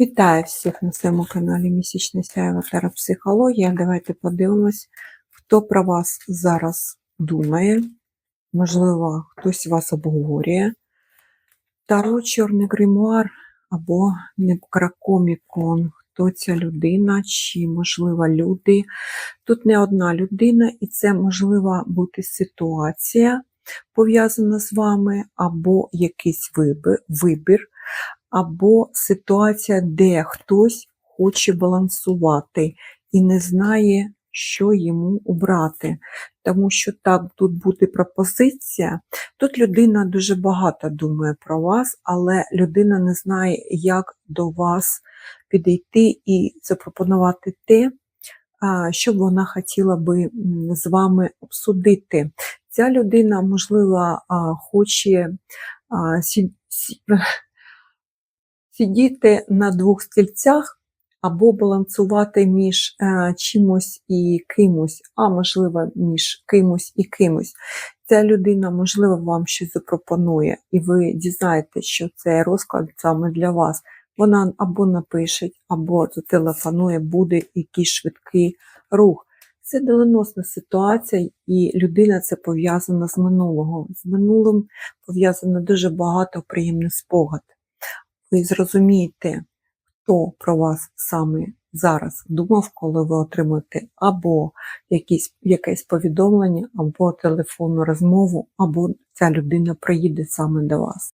Вітаю всіх на своєму каналі Місячна Сяєва Терапсихологія. Давайте подивимось, хто про вас зараз думає. Можливо, хтось вас обговорює. Таро Чорний гримуар або Некрокомікон. Хто ця людина, чи, можливо, люди. Тут не одна людина, і це можлива бути ситуація пов'язана з вами, або якийсь вибір, вибір або ситуація, де хтось хоче балансувати і не знає, що йому обрати. Тому що так тут буде пропозиція. Тут людина дуже багато думає про вас, але людина не знає, як до вас підійти і запропонувати те, що вона хотіла би з вами обсудити. Ця людина, можливо, хоче сидіти на двох стільцях або балансувати між е, чимось і кимось, а можливо, між кимось і кимось. Ця людина, можливо, вам щось запропонує, і ви дізнаєтесь, що цей розклад саме для вас. Вона або напише, або зателефонує, буде якийсь швидкий рух. Це доленосна ситуація, і людина це пов'язана з минулого. З минулим пов'язано дуже багато приємних спогад ви зрозумієте, хто про вас саме зараз думав, коли ви отримаєте або якісь, якесь повідомлення, або телефонну розмову, або ця людина приїде саме до вас.